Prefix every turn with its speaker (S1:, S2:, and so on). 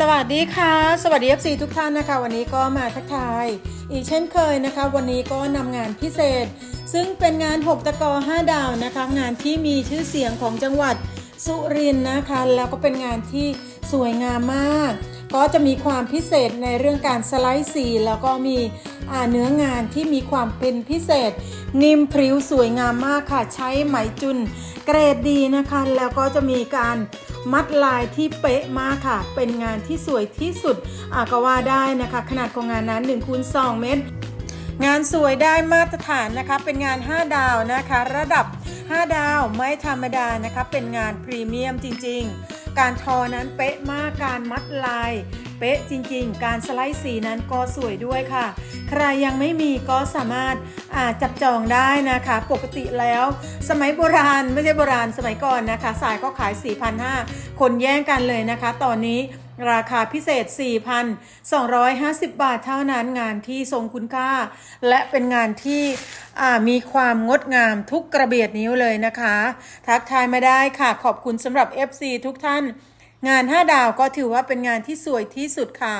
S1: สวัสดีค่ะ สวัสดี FC ทุกท่านนะคะ วันนี้ก็มาทักทาย อีกเช่นเคยนะคะ วันนี้ก็นำงานพิเศษ ซึ่งเป็นงาน 6 ตะกอ 5 ดาวนะคะ งานที่มีชื่อเสียงของจังหวัดสุรินทร์นะคะ แล้วก็เป็นงานที่สวยงามมาก ก็จะมีความพิเศษในเรื่องการสไลด์สีแล้วก็มี เนื้องานที่มีความเป็นพิเศษ นิ่มพริ้วสวยงามมากค่ะ ใช้ไหมจุนเกรดดีนะคะ แล้วก็จะมีการมัดลายที่เป๊ะมากค่ะ เป็นงานที่สวยที่สุดอาก็ว่าได้นะคะ ขนาดของงานนั้น1คูณ2เมตรงานสวยได้มาตรฐานนะคะ เป็นงาน 5 ดาวนะคะ ระดับ 5 ดาวไม่ธรรมดานะคะ เป็นงานพรีเมียมจริง ๆ การทอนั้นเป๊ะมากการมัดลาย เป๊ะจริงๆ การสไลด์สีนั้นก็สวยด้วยค่ะ ใครยังไม่มีก็สามารถจับจองได้นะคะ ปกติแล้ว สมัยโบราณไม่ใช่โบราณสมัยก่อนนะคะ สายก็ขาย 4,500 คนแย่งกันเลยนะคะ ตอนนี้ ราคาพิเศษ 4,250 บาทเท่านั้นงานที่ทรงคุณค่า และเป็นงานที่มีความงดงามทุกกระเบียดนิ้วเลยนะคะ ทักทายมาได้ค่ะ ขอบคุณสำหรับ FC ทุกท่าน งาน 5 ดาวก็ถือว่าเป็นงานที่สวยที่สุดค่ะ